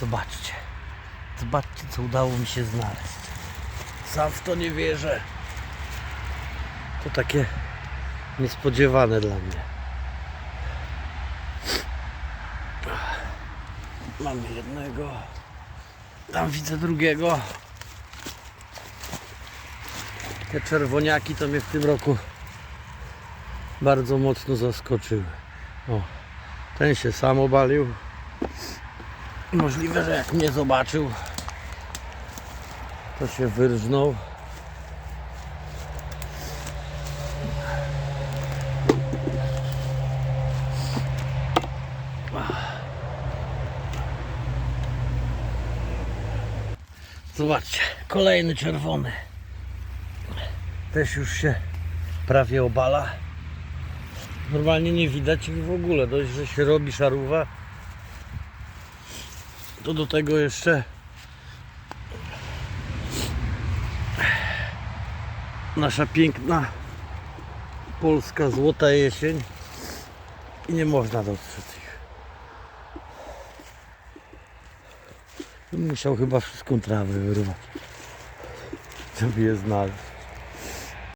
Zobaczcie. Zobaczcie, co udało mi się znaleźć. Sam w to nie wierzę. To takie niespodziewane dla mnie. Mamy jednego. Tam widzę drugiego. Te czerwoniaki to mnie w tym roku bardzo mocno zaskoczyły. O, ten się sam obalił. Możliwe, że jak mnie zobaczył, to się wyrżnął. Zobaczcie, kolejny czerwony. Też już się prawie obala. Normalnie nie widać ich w ogóle. Dość, że się robi szaruwa. To do tego jeszcze nasza piękna polska złota jesień i nie można dostrzec ich. Musiał chyba wszystką trawę wyrwać, żeby je znaleźć.